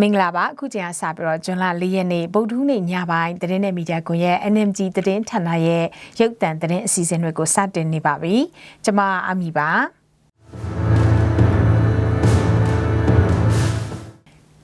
မင်္ဂလာပါအခုချိန်ကစပြီးတော့ဇွန်လ၄ရက်နေ့ဗုဒ္ဓဟူးနေ့ညပိုင်းသတင်းနဲ့မီဒီယာကွန်ရဲ့ NMG သတင်းဌာနရဲ့ရုပ်သံသတင်းအစီအစဉ်တွေကိုစတင်နေပါပြီ။ကျွန်မအမီပါ။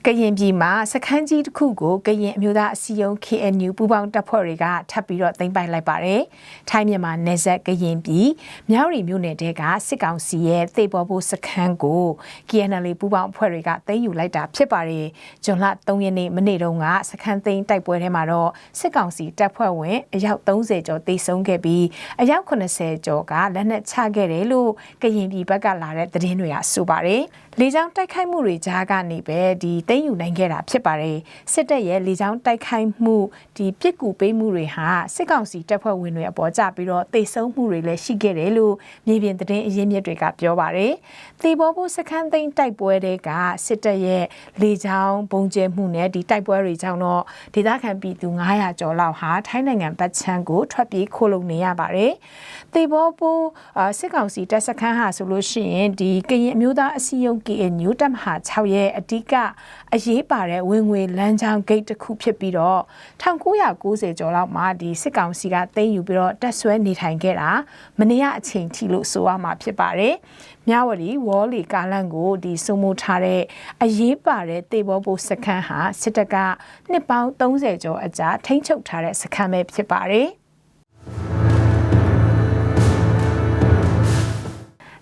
ကရင်ပြည်မှာစခန်းကြီးတစ်ခုကိုကရင်အမျိုးသားအစည်းအရုံး KNU ပူးပေါင်းတပ်ဖွဲ့တွေကထပ်ပြီးတော့သိမ်းပိုက်လိုက်ပါတယ်။ထိုင်းမြန်မာနယ်စပ်ကရင်ပြည်မြောက်ရီမြို့နယ်တဲကစစ်ကောင်စီရဲ့သေပေါ်ဖို့စခန်းကို KNL ပူးပေါင်းအဖွဲ့တွေကသိမ်းယူလိုက်တာဖြစ်ပါတယ်။ဇွန်လ3ရက်နေ့မနေ့တုန်းကစခန်းသိမ်းတိုက်ပွဲထဲမှာတော့စစ်ကောင်စီတပ်ဖွဲ့ဝင်အယောက်30ကျော်သေဆုံးခဲ့ပြီးအယောက်80ကျော်ကလက်နက်ချခဲ့တယ်လို့ကရင်ပြည်ဘက်ကလာတဲ့သတင်းတွေကဆိုပါတယ်။လေကြောင်းတိုက်ခိုက်မှုတွေကြားကနေပဲဒီသိမ်းယူနိုင်ခဲ့တာဖြစ်ပါတယ်စစ်တပ်ရဲ့လေကြောင်းတိုက်ခိုက်မှုဒီပြစ်ကူပေးမှုတွေဟာစစ်ကောင်စီတပ်ဖွဲ့ဝင်တွေအပေါ်ကျပြီးတော့တိတ်ဆုံးမှုတွေလည်းရှိခဲ့တယ်လို့မြေပြင်သတင်းအရင်းမြစ်တွေကပြောပါတယ်သေဘောဖို့စခန်းသိမ်းတိုက်ပွဲတွေကစစ်တပ်ရဲ့လေကြောင်းပုံကျဲမှုနဲ့ဒီတိုက်ပွဲတွေကြောင့်တော့ဒေသခံပြည်သူ900ကျော်လောက်ဟာထိုင်းနိုင်ငံဗတ်ချမ်းကိုထွက်ပြေးခိုးလုံနေရပါတယ်သေဘောဖို့စစ်ကောင်စီတပ်စခန်းဟာဆိုလို့ရှိရင်ဒီကရင်အမျိုးသားအစည်းအရုံး KNU တပ်မဟာ6ရဲ့အဓိကအရေးပါတဲ့ဝင်ငွေလမ်းကြောင်းဂိတ်တစ်ခုဖြစ်ပြီးတော့1990ကျော်လောက်မှာဒီစစ်ကောင်စီကသိမ်းယူပြီးတော့တက်ဆွဲနေထိုင်ခဲ့တာမနေ့ကအချိန်ထိလို့ဆိုရမှာဖြစ်ပါတယ်။မြဝတီဝေါ်လီကာလန်ကိုဒီစုံမိုထားတဲ့အရေးပါတဲ့တေဘောပိုစခန်းဟာစစ်တပ်ကနှစ်ပေါင်း30ကျော်အကြာထိန်းချုပ်ထားတဲ့စခန်းပဲဖြစ်ပါတယ်။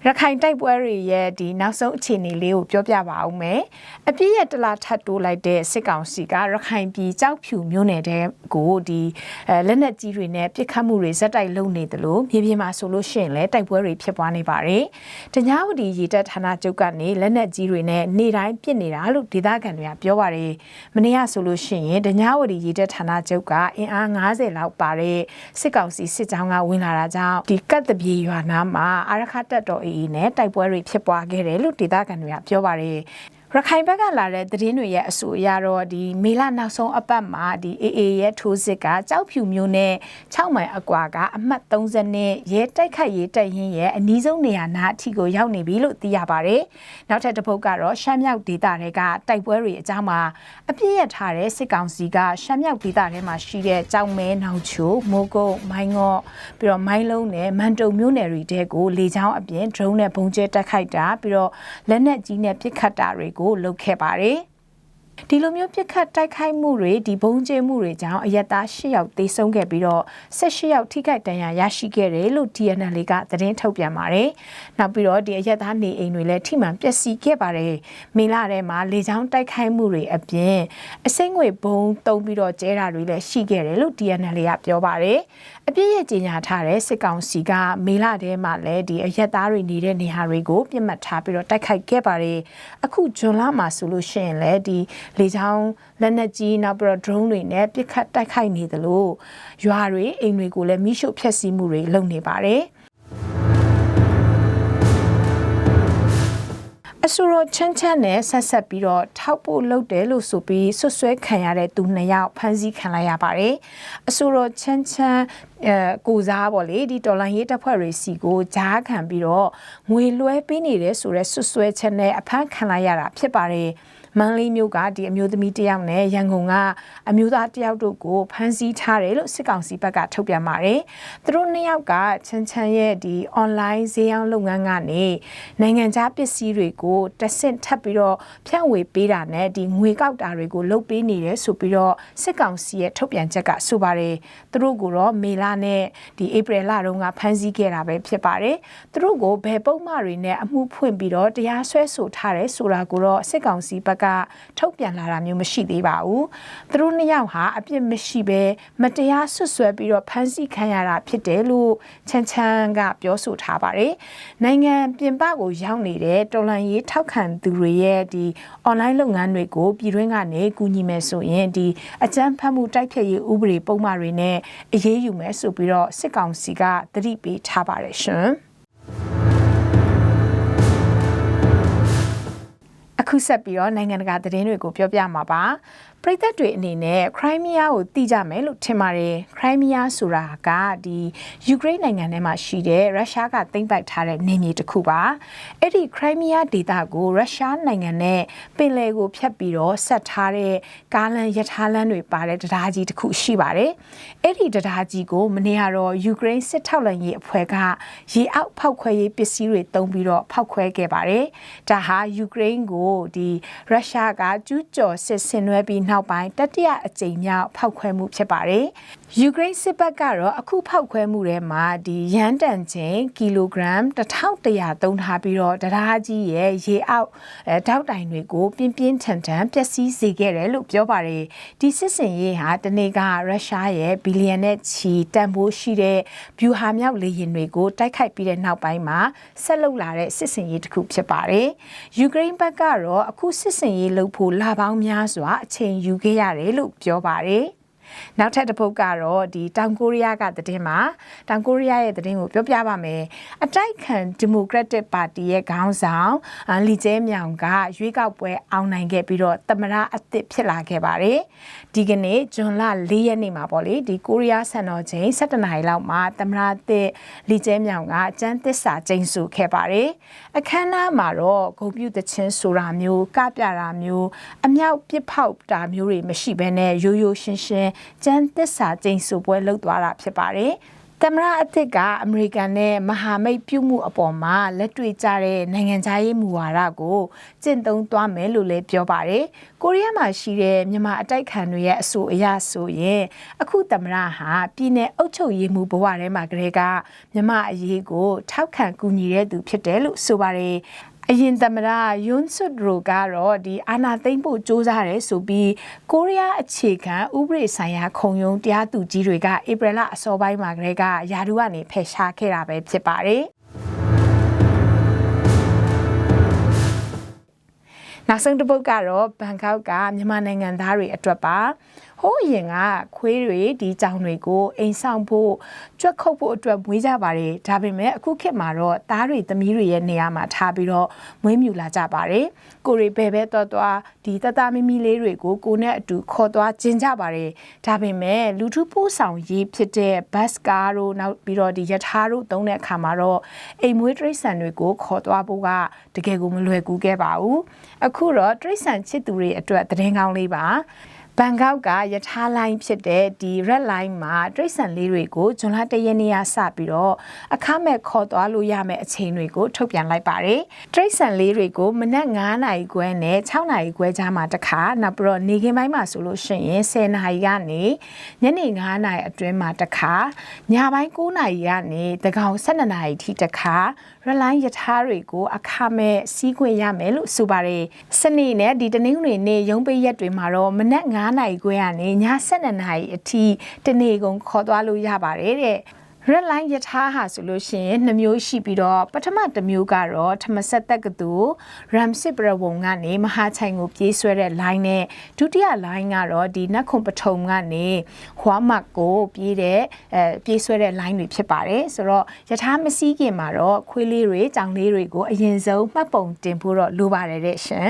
ရခိုင်တိုက်ပွဲတွေရဲ့ဒီနောက်ဆုံးအခြေအနေလေးကိုပြောပြပါအောင်မယ်။အပြည့်ရဲ့တလားထပ်တိုးလိုက်တဲ့စစ်ကောင်စီကရခိုင်ပြည်ကြောက်ဖြူမြို့နယ်တဲ့ကိုဒီအဲလက်နက်ကြီးတွေနဲ့ပစ်ခတ်မှုတွေဇက်တိုက်လုပ်နေတယ်လို့မြေပြင်မှာဆိုလို့ရှိရင်လည်းတိုက်ပွဲတွေဖြစ်ပွားနေပါတယ်။တ냐ဝတီရေတပ်ဌာနချုပ်ကနေလက်နက်ကြီးတွေနဲ့နေတိုင်းပစ်နေတာလို့ဒေသခံတွေကပြောပါတယ်။မနေ့ကဆိုလို့ရှိရင်တ냐ဝတီရေတပ်ဌာနချုပ်ကအင်အား90လောက်ပါတဲ့စစ်ကောင်စီစစ်ကြောင်းကဝင်လာတာကြောင့်ဒီကတ်တပြေရွာနားမှာအာရခတက်တော် AA နဲ့တိုက်ပွဲတွေဖြစ်ပွားခဲ့တယ်လို့ဒေသခံတွေကပြောပါတယ် ရခိုင်ဘက်ကလာတဲ့သတင်းတွေရဲ့အဆိုအရတော့ဒီမေလနောက်ဆုံးအပတ်မှာဒီ AA ရဲ့ထိုးစစ်ကကြောက်ဖြူမျိုးနဲ့6မိုင်အကွာကအမှတ်30နဲ့ရဲတိုက်ခိုက်ရေးတပ်ရင်းရဲ့အနီးဆုံးနေရာနားအထိကိုရောက်နေပြီလို့သိရပါတယ်။နောက်ထပ်တစ်ပုတ်ကတော့ရှမ်းမြောက်ဒေသတွေကတိုက်ပွဲတွေအကြောင်းမှာအပြည့်ရထားတဲ့စစ်ကောင်စီကရှမ်းမြောက်ဒေသထဲမှာရှိတဲ့ကြောင်မဲနောင်ချိုမိုးကုတ်မိုင်းငေါ့ပြီးတော့မိုင်းလုံးနဲ့မန်တုံမျိုးနယ်တွေတဲကိုလေကြောင်းအပြင် drone နဲ့ပုံကျဲတက်ခိုက်တာပြီးတော့လက်နက်ကြီးနဲ့ပစ်ခတ်တာတွေကိုလုပ်ခဲ့ပါတယ် ဒီလိုမျိုးပြစ်ခတ်တိုက်ခိုက်မှုတွေဒီဘုံကျဲမှုတွေကြောင့်အရက်သား၈ယောက်သေဆုံးခဲ့ပြီးတော့၁၈ယောက်ထိခိုက်ဒဏ်ရာရရှိခဲ့တယ်လို့ DNL ကသတင်းထုတ်ပြန်ပါတယ်။နောက်ပြီးတော့ဒီအရက်သားနေအိမ်တွေလည်းထိမှန်ပျက်စီးခဲ့ပါတယ်။မေလထဲမှာလေကြောင်းတိုက်ခိုက်မှုတွေအပြင်အစိမ့်ငွေဘုံတုံးပြီးတော့ကျဲတာတွေလည်းရှိခဲ့တယ်လို့ DNL ကပြောပါတယ်။အပြည့်ရဲ့ကြီးညာထားတဲ့စစ်ကောင်စီကမေလထဲမှာလည်းဒီအရက်သားတွေနေတဲ့နေရာတွေကိုပြစ်မှတ်ထားပြီးတော့တိုက်ခိုက်ခဲ့ပါတယ်အခုဂျွန်လမှာဆိုလို့ရှိရင်လည်းဒီလေချောင်းလက်နက်ကြီးနောက်ပြီးတော့ drone တွေနဲ့ပစ်ခတ်တိုက်ခိုက်နေသလိုရွာတွေအိမ်တွေကိုလည်းမိရှုဖျက်ဆီးမှုတွေလုပ်နေပါတယ်အဆူရောချမ်းချမ်းနဲ့ဆက်ဆက်ပြီးတော့ထောက်ဖို့လုပ်တယ်လို့ဆိုပြီးဆွဆွဲခံရတဲ့သူနှစ်ယောက်ဖမ်းဆီးခံလိုက်ရပါတယ်။အဆူရောချမ်းချမ်းအဲကိုစားပေါ့လေဒီတော်လိုင်းရေးတပ်ဖွဲ့တွေစီကိုဂျားခံပြီးတော့ငွေလွှဲပေးနေတယ်ဆိုတဲ့ဆွဆွဲချက်နဲ့အဖမ်းခံလိုက်ရတာဖြစ်ပါတယ်။ မန္တလေးမြို့ကဒီအမျိုးသမီးတယောက်နဲ့ရန်ကုန်ကအမျိုးသားတယောက်တို့ကိုဖမ်းဆီးထားတယ်လို့စစ်ကောင်စီဘက်ကထုတ်ပြန်ပါတယ်။သူတို့နှစ်ယောက်ကချမ်းချမ်းရဲ့ဒီ online ဈေးရောင်းလုပ်ငန်းကနေနိုင်ငံခြားပစ္စည်းတွေကိုတဆင့်ထပ်ပြီးတော့ဖြန့်ဝေပေးတာနဲ့ဒီငွေကောက်တာတွေကိုလုပ်ပေးနေတယ်ဆိုပြီးတော့စစ်ကောင်စီရဲ့ထုတ်ပြန်ချက်ကဆိုပါတယ်။သူတို့ကိုတော့မေလနဲ့ဒီဧပြီလတုန်းကဖမ်းဆီးခဲ့တာပဲဖြစ်ပါတယ်။သူတို့ကိုဘယ်ပုံမှန်တွေနဲ့အမှုဖွင့်ပြီးတော့တရားစွဲဆိုထားတယ်ဆိုတာကိုတော့စစ်ကောင်စီဘက်ကထုတ်ပြန်လာတာမျိုးမရှိသေးပါဘူးသူတို့နှစ်ယောက်ဟာအပြစ်မရှိဘဲမတရားဆွဆွဲပြီးတော့ဖမ်းဆီးခံရတာဖြစ်တယ်လို့ချန်ချန်ကပြောဆိုထားပါတယ်နိုင်ငံပြင်ပကိုရောက်နေတဲ့တော်လန်ရေးထောက်ခံသူတွေရဲ့ဒီ online လုပ်ငန်းတွေကိုပြည်တွင်းကနေကူညီမယ်ဆိုရင်ဒီအကြမ်းဖက်မှုတိုက်ဖျက်ရေးဥပဒေပုံမှန်တွေနဲ့အရေးယူမယ်ဆိုပြီးတော့စစ်ကောင်စီကတတိပေးထားပါတယ်ရှင်။ အခုဆက်ပြီးတော့နိုင်ငံတကာသတင်းတွေကိုပြောပြမှာပါပရိသတ်တွေအနေနဲ့ခရိုင်းမီးယားကိုသိကြမယ်လို့ထင်ပါတယ်ခရိုင်းမီးယားဆိုတာကဒီယူကရိန်းနိုင်ငံထဲမှာရှိတဲ့ရုရှားကသိမ်းပိုက်ထားတဲ့နေမြေတစ်ခုပါအဲ့ဒီခရိုင်းမီးယားဒေသကိုရုရှားနိုင်ငံနဲ့ပင်လယ်ကိုဖြတ်ပြီးတော့ဆက်ထားတဲ့ကားလမ်းရထားလမ်းတွေပါတဲ့တရားကြီးတစ်ခုရှိပါတယ်အဲ့ဒီတရားကြီးကိုမနေ့ကတော့ယူကရိန်းစစ်ထောက်လှမ်းရေးအဖွဲ့ကရေအောက်ဖောက်ခွဲရေးပစ္စည်းတွေတုံးပြီးတော့ဖောက်ခွဲခဲ့ပါတယ်ဒါဟာယူကရိန်းကိုဒီရုရှားကကျူးကျော်စစ်ဆင်နွှဲပြီးနောက်ပိုင်းတတိယအကြိမ်မြောက်ဖောက်ခွဲမှုဖြစ်ပါတယ်။ယူကရိန်းစစ်ဘက်ကတော့အခုဖောက်ခွဲမှုထဲမှာဒီရန်တန်ချင်းကီလိုဂရမ်1100သုံးထားပြီးတော့တရားကြီးရဲ့ရေအောက်အဲတောက်တိုင်တွေကိုပြင်းပြင်းထန်ထန်ပျက်စီးစေခဲ့တယ်လို့ပြောပါတယ်။ဒီစစ်စင်ရေးဟာတနေ့ကရုရှားရဲ့ဘီလီယံနဲ့ချီတန်ဖိုးရှိတဲ့ဗျူဟာမြောက်လေယာဉ်တွေကိုတိုက်ခိုက်ပြီးတဲ့နောက်ပိုင်းမှာဆက်လုပ်လာတဲ့စစ်စင်ရေးတစ်ခုဖြစ်ပါတယ်။ယူကရိန်းဘက်ကတော့အခုစစ်စင်ရေးလုပ်ဖို့လာပေါင်းများစွာအချိန်ယူခဲ့ရတယ်လို့ပြောပါတယ် နောက်ထပ်တစ်ပုတ်ကတော့ဒီတောင်ကိုရီးယားကသတင်းမှာတောင်ကိုရီးယားရဲ့သတင်းကိုပြောပြပါမယ်အတိုက်ခံဒီမိုကရက်တစ်ပါတီရဲ့ခေါင်းဆောင်လီကျဲမြောင်ကရွေးကောက်ပွဲအောင်နိုင်ခဲ့ပြီးတော့သမရအသစ်ဖြစ်လာခဲ့ပါတယ်ဒီကနေ့ဇွန်လ၄ရက်နေ့မှာပေါ့လေဒီကိုရီးယားစံတော်ချိန်7နာရီလောက်မှာသမရအသစ်လီကျဲမြောင်ကကျန်းသစ္စာကျိန်ဆိုခဲ့ပါတယ်အခမ်းအနားမှာတော့ဂုဏ်ပြုသချင်းဆိုတာမျိုးကပြတာမျိုးအမြောက်ပစ်ဖောက်တာမျိုးတွေမရှိဘဲနဲ့ရိုးရိုးရှင်းရှင်းကျန်းသစ္စာကျိန်ဆိုပွဲလုပ်သွားတာဖြစ်ပါတယ်။သမရအသစ်ကအမေရိကန်နဲ့မဟာမိတ်ပြုမှုအပေါ်မှာလက်တွေ့ကျတဲ့နိုင်ငံခြားရေးမူဝါဒကိုကျင့်သုံးသွားမယ်လို့လည်းပြောပါတယ်။ကိုရီးယားမှာရှိတဲ့မြန်မာအတိုက်ခံတွေရဲ့အဆိုအရဆိုရင်အခုသမရဟာပြည်내အုပ်ချုပ်ရေးမှုဘဝထဲမှာကလေးကမြန်မာအရေးကိုထောက်ခံကူညီတဲ့သူဖြစ်တယ်လို့ဆိုပါတယ်။ အရင်သမ္မတယွန်းဆွတ်ရိုကတော့ဒီအာနာသိမ့်ဖို့စ조사တယ်ဆိုပြီးကိုရီးယားအခြေခံဥပဒေဆိုင်ရာခုံရုံးတရားသူကြီးတွေကဧပြီလအစောပိုင်းမှာကလေးကယာဒူကနေဖယ်ရှားခဲ့တာပဲဖြစ်ပါတယ်နောက်ဆုံးတစ်ပုတ်ကတော့ဘန်ကောက်ကမြန်မာနိုင်ငံသားတွေအတွက်ပါ ဟိုးအရင်ကခွေးတွေဒီကြောင်တွေကိုအိမ်ဆောင်ဖို့ကြွက်ခုတ်ဖို့အတွက်မွေးကြပါတယ်ဒါပေမဲ့အခုခေတ်မှာတော့သားတွေသမီးတွေရဲ့နေရာမှာထားပြီးတော့မွေးမြူလာကြပါတယ်ကိုရီဘဲဘဲတော့တော့ဒီတတမီမီလေးတွေကိုကိုနဲ့အတူခေါ်သွားကျင်ကြပါတယ်ဒါပေမဲ့လူထုပို့ဆောင်ရေးဖြစ်တဲ့ဘတ်စကားတို့နောက်ပြီးတော့ဒီယထာတို့သုံးတဲ့အခါမှာတော့အိမ်မွေးတရိษံတွေကိုခေါ်သွားဖို့ကတကယ်ကိုမလွယ်ကူခဲ့ပါဘူးအခုတော့တရိษံချစ်သူတွေအတွက်သတင်းကောင်းလေးပါ ဘန်ကောက်ကယထာလိုင်းဖြစ်တဲ့ဒီ red line မှာတိရစ္ဆာန်လေးတွေကိုဇွန်လ၁ရက်နေ့ကစပြီးတော့အခမဲ့ခေါ်သွားလို့ရမယ့်အချိန်တွေကိုထုတ်ပြန်လိုက်ပါတယ်။တိရစ္ဆာန်လေးတွေကိုမနက်9နာရီခွဲနဲ့6နာရီခွဲကြားမှာတစ်ခါနောက်ပြီးတော့နေခင်းပိုင်းမှာဆိုလို့ရှိရင်10နာရီကနေညနေ9နာရီအတွင်းမှာတစ်ခါညပိုင်း9နာရီကနေတကောင်12နာရီထိတစ်ခါရလိုင်းယထာတွေကိုအခမဲ့စီးခွင့်ရမယ်လို့ဆိုပါတယ်။စနေနဲ့ဒီတနင်္ဂနွေနေ့ရုံးပိတ်ရက်တွေမှာတော့မနက်9နာရီခွဲကနေည7နာရီအထိတနေ့ကုန်ခေါ်သွားလို့ရပါတယ်တဲ့ red line ယထာဟာဆိုလို့ရှိရင်နှမျိုးရှိပြီးတော့ပထမတစ်မျိုးကတော့ထမဆက်တက်ကတူရမ်စစ်ပရဝုံကနေမဟာချိုင်ကိုပြေးဆွဲတဲ့ line နဲ့ဒုတိယ line ကတော့ဒီနက်ခွန်ပထုံကနေဟွာမတ်ကိုပြေးတဲ့အဲပြေးဆွဲတဲ့ line တွေဖြစ်ပါတယ်ဆိုတော့ယထာမစည်းခင်မှာတော့ခွေးလေးတွေကြောင်လေးတွေကိုအရင်ဆုံးမှတ်ပုံတင်ဖို့တော့လိုပါတယ်တဲ့ရှင်